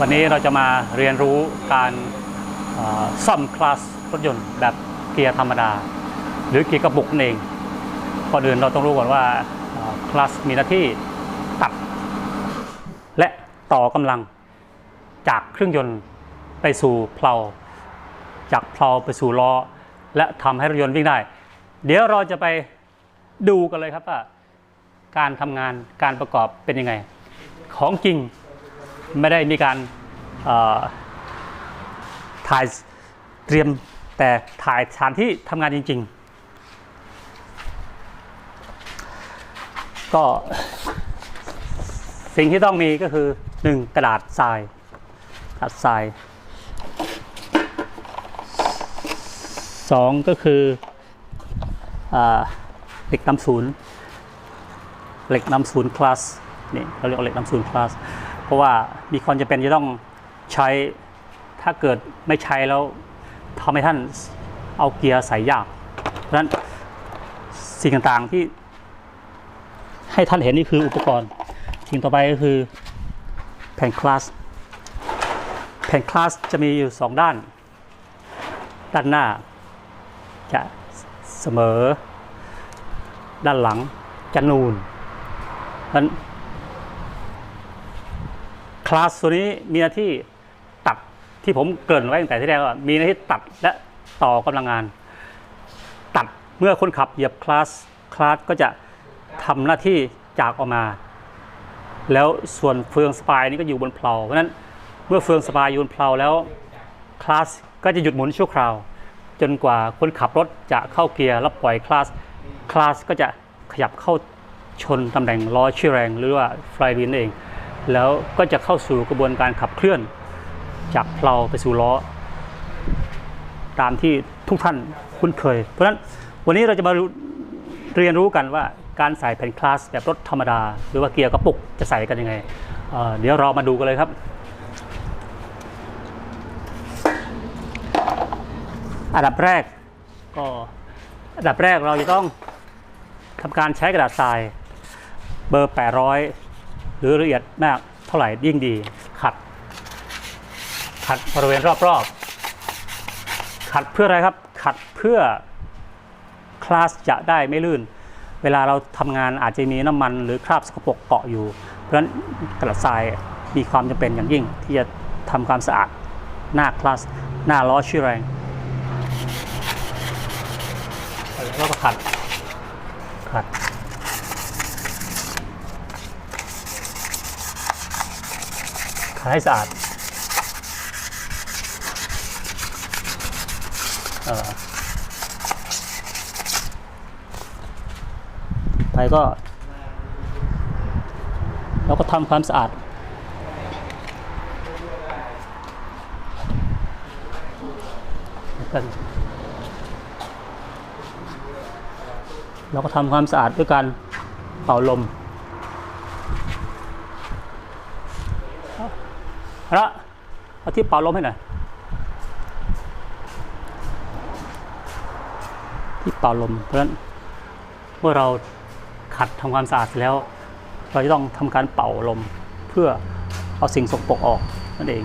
วันนี้เราจะมาเรียนรู้การซ่อมคลาสรถยนต์แบบเกียร์ธรรมดา หรือเกียร์กระปุกนั่นเองก่อนอื่นเราต้องรู้ก่อนว่าคลาสมีหน้าที่ตัด และต่อกำลังจากเครื่องยนต์ไปสู่เพลาจากเพลาไปสู่ล้อ และทำให้รถยนต์วิ่งได้ เดี๋ยวเราจะไปดูกันเลยครับว่าการทำงานการประกอบเป็นยังไง ของจริง ไม่ได้มีการถ่ายเตรียมแต่ถ่ายสถานที่ทำงานจริง ๆ ก็สิ่งที่ต้องมีก็คือ 1. กระดาษทรายกระดาษทราย2ก็คืออเหล็กนำศูนย์เหล็กนำศูนย์คลาสนี่เราเรียกเหล็กนำศูนย์คลาส เพราะว่ามีความจำเป็นจะต้องใช้ ถ้าเกิดไม่ใช้แล้วทำให้ท่านเอาเกียร์ใส่ยาก เพราะฉะนั้นสิ่งต่างๆที่ให้ท่านเห็นนี่คืออุปกรณ์ สิ่งต่อไปก็คือแผ่นคลาส แผ่นคลาสจะมีอยู่สองด้าน ด้านหน้า จะเสมอ ด้านหลังจะนูนเพราะฉะนั้น คลาสตัวนี้มีหน้าที่ตัดที่ผมเกริ่นไว้ตั้งแต่ที่แรกว่ามีหน้าที่ตัดและต่อกำลังงาน ตัดเมื่อคนขับเหยียบคลาสคลาสก็จะทำหน้าที่จากออกมา แล้วส่วนเฟืองสปายนี่ก็อยู่บนเพลาเพราะฉะนั้นเมื่อเฟืองสปายอยู่บนเพลาแล้วคลาสก็จะหยุดหมุนชั่วคราว จนกว่าคนขับรถจะเข้าเกียร์แล้วปล่อยคลาสคลาสก็จะขยับเข้าชนตำแหน่งล้อชื่อแรงหรือว่าไฟวินเอง แล้วก็จะเข้าสู่กระบวนการขับเคลื่อน จากเพลาไปสู่ล้อ ตามที่ทุกท่านคุ้นเคย เพราะฉะนั้นวันนี้เราจะมาเรียนรู้กันว่าการใส่แผ่นคลาสแบบรถธรรมดา หรือว่าเกียร์กระปุกจะใส่กันยังไงเเดี๋ยวเรามาดูกันเลยครับ อันดับแรกก็อันดับแรกเราจะต้องทำการใช้กระดาษทรายเบอร์ 800 หรือละเอียดมากเท่าไหร่ยิ่งดี ขัด ขัดบริเวณรอบๆ ขัดเพื่ออะไรครับ ขัดเพื่อคลาสจะได้ไม่ลื่น เวลาเราทำงานอาจจะมีน้ำมันหรือคราบสกปรกเกาะอยู่ เพราะฉะนั้นกระดาษทรายมีความจำเป็นอย่างยิ่ง ที่จะทำความสะอาดหน้าคลาสหน้าล้อชื่อแรงแล้วก็ขัดขัด ขัด ให้สะอาดออไปก็ เราก็ทำความสะอาดกันเราก็ทำความสะอาดด้วยการเป่าลมเอา ละเอาที่เป่าลมให้หน่อยที่เป่าลม เพราะฉะนั้นเมื่อเราขัดทำความสะอาดเสร็จแล้ว เราจะต้องทำการเป่าลมเพื่อเอาสิ่งสกปรกออกนั่นเอง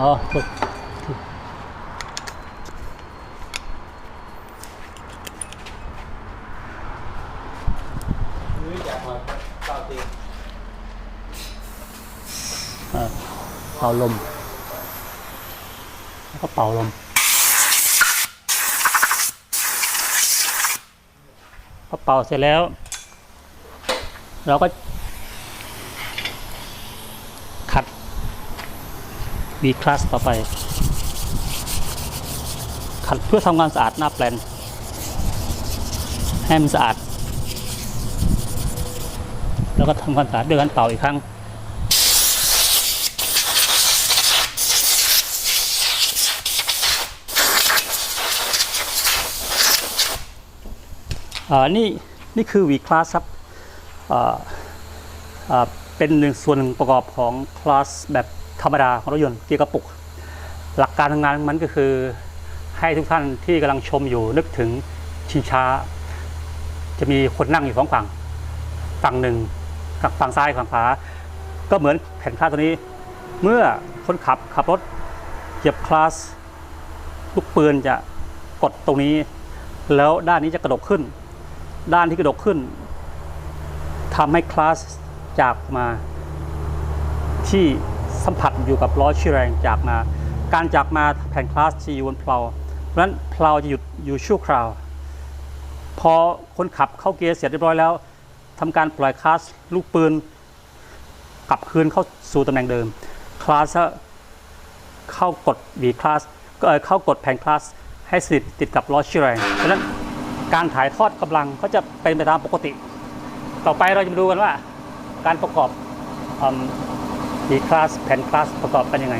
อ๋อโทษที เอ่อ เป่าลม แล้วก็เป่าลม พอเป่าเสร็จแล้ว เราก็ ขัดบีคลาสต่อไป ขัดเพื่อทำความสะอาดหน้าแปลนให้มันสะอาด แล้วก็ทำความสะอาดด้วยการเป่าอีกครั้ง นี่นี่คือ V class ครับเป็นหนึ่งส่วนหนึ่งประกอบของคลาสแบบธรรมดาของรถยนต์เกียร์กระปุก หลักการทำงานของมันก็คือให้ทุกท่านที่กำลังชมอยู่นึกถึงชิงช้า จะมีคนนั่งอยู่สองฝั่ง ฝั่งหนึ่งกับฝั่งซ้ายฝั่งขวาก็เหมือนแผ่นคลาสตัวนี้ เมื่อคนขับขับรถเหยียบคลาสลูกปืนจะกดตรงนี้ แล้วด้านนี้จะกระดกขึ้น ด้านที่กระดกขึ้นทำให้คลาสจากมาที่สัมผัสอยู่กับล้อชี้แรงจากมา การจากมาแผ่นคลาสจะอยู่บนเพลาเพราะฉะนั้นเพลาจะหยุดอยู่ชั่วคราว พอคนขับเข้าเกียร์เสร็จเรียบร้อยแล้วทำการปล่อยคลาสลูกปืนกลับคืนเข้าสู่ตำแหน่งเดิม คลาสเข้ากดบีคลาสก็เอ่อเข้ากดแผ่นคลาสให้สนิทติดกับล้อชี้แรงเพราะฉะนั้น การถ่ายทอดกำลังก็จะเป็นไปตามปกติ ต่อไปเราจะมาดูกันว่า การประกอบบีคลาสแผ่นคลาสประกอบกันยังไง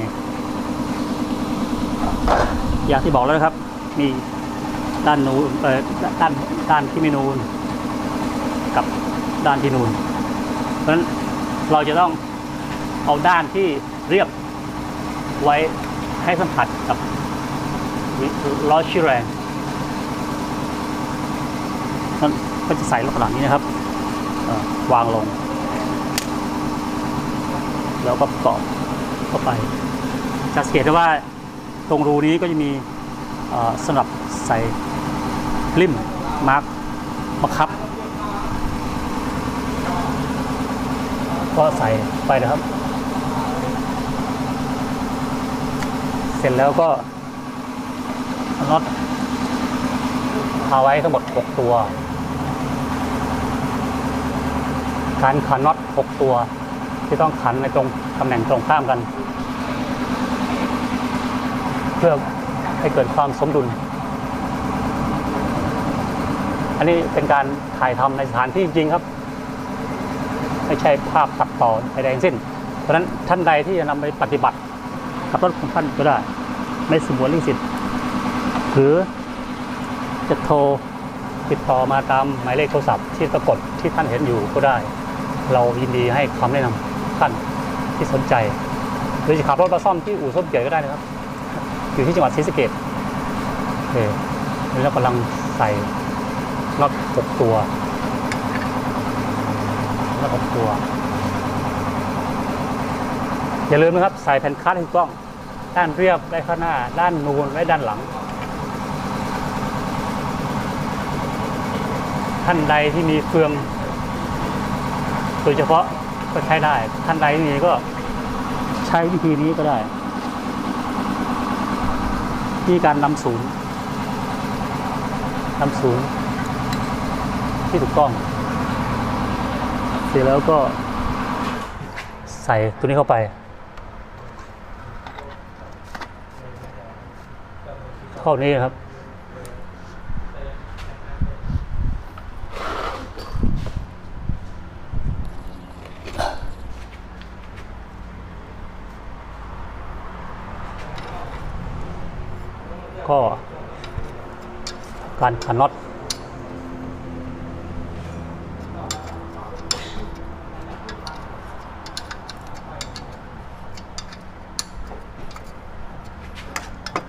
อย่างที่บอกแล้วนะครับ มีด้านนูนเอ่อด้านด้านที่ไม่นูนกับด้านที่นูน เพราะฉะนั้นเราจะต้องเอาด้านที่เรียบไว้ให้สัมผัสกับล้อชี้แรง ก็จะใส่ลักษณะนี้นะครับวางลง แล้วก็ประกอบเข้าไปจะสังเกตได้ว่าตรงรูนี้ก็จะมีสำหรับใส่ริมมาร์กบังคับ ก็ใส่ไปนะครับ เสร็จแล้วก็น็อตเอาไว้ทั้งหมด 6 ตัว การขันน็อต6 ตัว ที่ต้องขันในตรงตำแหน่งตรงข้ามกัน เพื่อให้เกิดความสมดุล อันนี้เป็นการถ่ายทำในสถานที่จริงครับ ไม่ใช่ภาพตัดต่อใดๆทั้งสิ้น เพราะฉะนั้นท่านใดที่จะนำไปปฏิบัติกับรถของท่านก็ได้ ไม่สมวนลิขสิทธิ์หรือจะโทรติดต่อมาตามหมายเลขโทรศัพท์ที่ปรากฏที่ท่านเห็นอยู่ก็ได้ เรายินดีให้คำแนะนำท่านที่สนใจ หรือจะขับรถมาซ่อมที่อู่ส้มเกียรติก็ได้นะครับ อยู่ที่จังหวัดศรีสะเกษโอเคแล้วกำลังใส่น็อตหกตัวน็อตหกตัว อย่าลืมนะครับ ใส่แผ่นคัดให้ถูกต้อง ด้านเรียบไว้ข้างหน้า ด้านนูนไว้ด้านหลังท่านใดที่มีเฟือง โดยเฉพาะก็ใช้ได้ ท่านใดไม่ก็ใช้วิธีนี้ก็ได้ที่การนำศูนย์นำศูนย์ที่ถูกต้อง เสร็จแล้วก็ใส่ตัวนี้เข้าไปเท่านี้ครับ ก็การขันน็อต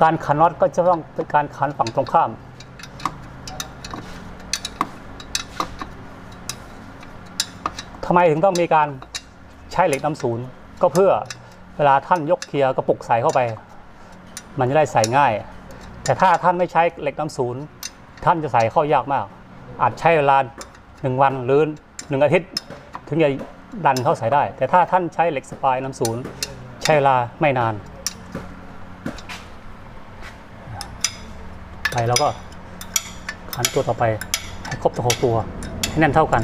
การขันน็อตก็จะต้องเป็นการขันฝั่งตรงข้าม ทำไมถึงต้องมีการใช้เหล็กน้ำศูนย์ ก็เพื่อเวลาท่านยกเกียร์กระปุกใส่เข้าไป มันจะได้ใส่ง่าย แต่ถ้าท่านไม่ใช้เหล็กน้ำศูนย์ท่านจะใส่เข้ายากมาก อาจใช้เวลาหนึ่งวันหรือหนึ่งอาทิตย์ ถึงจะดันเข้าใส่ได้ แต่ถ้าท่านใช้เหล็กสปายน้ำศูนย์ใช้เวลาไม่นาน ไปแล้วก็ขันตัวต่อไปให้ครบทั้งหกตัวให้แน่นเท่ากัน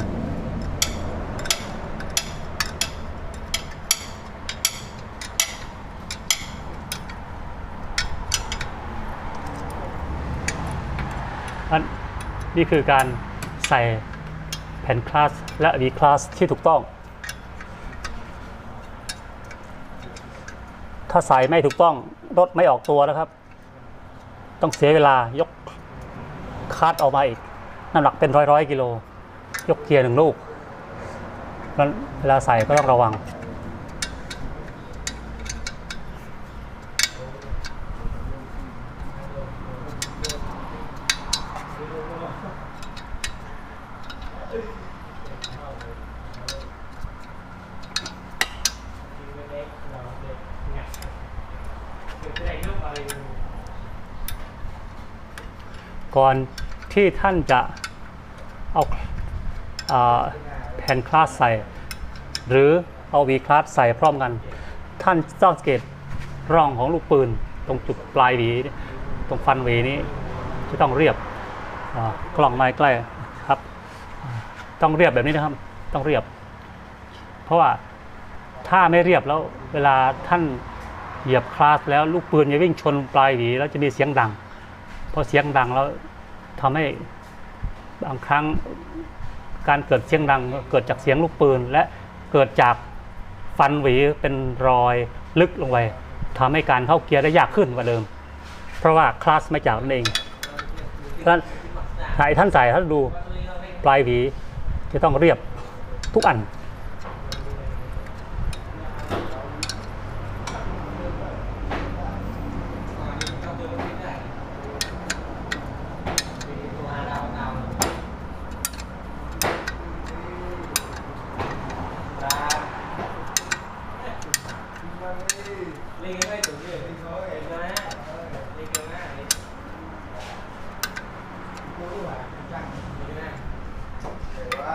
นนี่คือการใส่แผ่นคลาสและ V คลาสที่ถูกต้อง ถ้าใส่ไม่ถูกต้องรถไม่ออกตัวนะครับ ต้องเสียเวลายกคาดออกมาอีกน้ำหนักเป็นร้อยร้อยกิโล ยกเกียร์หนึ่งลูกเวลาใส่ก็ต้องระวัง ก่อนที่ท่านจะเอาอาแผ่นคลาสใส่ หรือเอาวีคลาสใส่พร้อมกัน ท่านต้องสังเกตร่องของลูกปืน ตรงจุดปลายหวีตรงฟันหวีนี้จะต้องเรียบกล้องไม้ใกล้ครับ ต้องเรียบแบบนี้นะครับ ต้องเรียบ เพราะว่าถ้าไม่เรียบแล้วเวลาท่านเหยียบคลาสแล้วลูกปืนจะวิ่งชนปลายหวีแล้วจะมีเสียงดังพอเสียงดังแล้ว ทำให้บางครั้งการเกิดเสียงดังเกิดจากเสียงลูกปืน และเกิดจากฟันหวีเป็นรอยลึกลงไปทำให้การเข้าเกียร์ได้ยากขึ้นกว่าเดิม เพราะว่าคลาสไม่จากนั่นเองเพรานั้นถ้าท่านใส่ท่านดูปลายหวีจะต้องเรียบทุกอัน ลิงไม่ถึงเลยลิงเขาเองนะลิงเกินหน้าลิงรู้ว่าจังลิงนะ แต่ว่า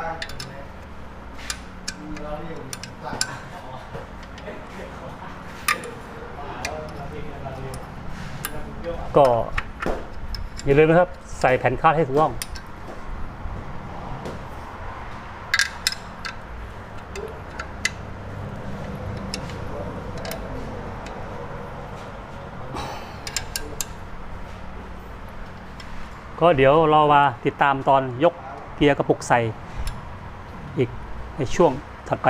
มีเราเรียกสั่ง ก็อย่าลืมนะครับ ใส่แผ่นคาดให้ถูกต้อง ก็เดี๋ยวเรามาติดตามตอนยกเกียร์กระปุกใส่อีกในช่วงถัดไป